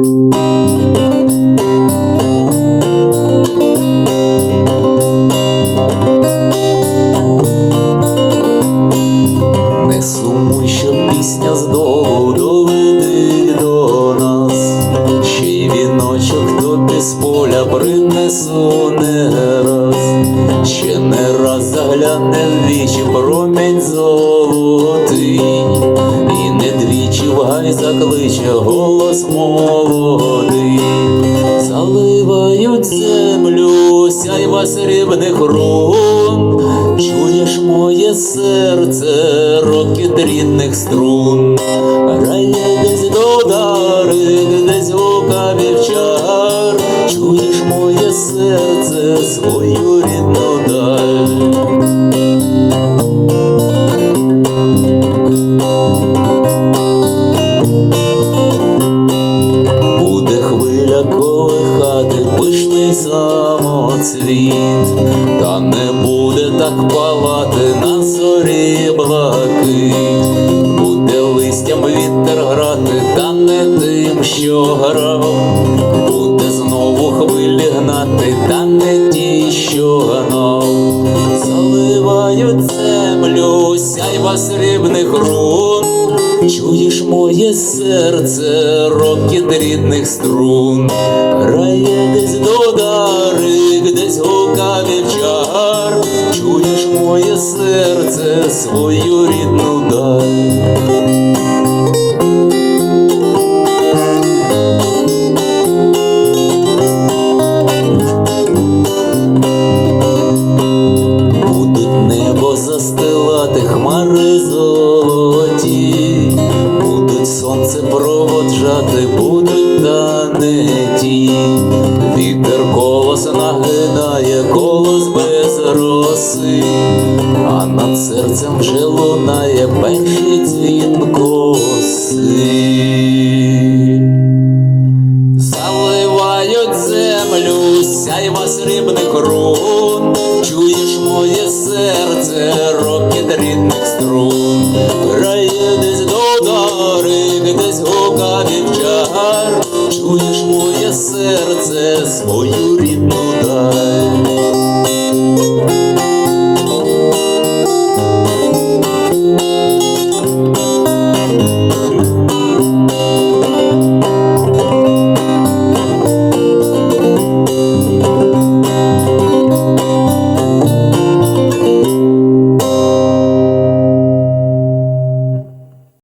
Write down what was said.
Не сумуй, що пісня здолу долетить до нас, ще й віночок тобі з поля принесу не раз, ще не раз загляне в вічі промінь золотий, закличе голос молодий, заливають землю, сяйва срібних рун, чуєш моє серце, рокіт рідних струн, рає десь додари, десь гука вівчар, чуєш моє серце, свою рідну даль. Самоцвіт, та не буде так палати на зорі блакить, буде листям вітер грати, та не тим, що грав, буде знову хвилі гнати, та не ті, що гнав, заливають землю, сяйва срібних рун. Чуєш моє серце, рокіт рідних струн, Рає десь додарик, десь гука вівчар, Чуєш моє серце, свою рідну даль. Проводжати, будуть та не ті. Вітер колос нагинає, колос без роси, а над серцем вже лунає перший дзвін коси. Заливають землю, сяйва срібних рун, чуєш моє серце, рокіт рідних струн, серце, свою рідну.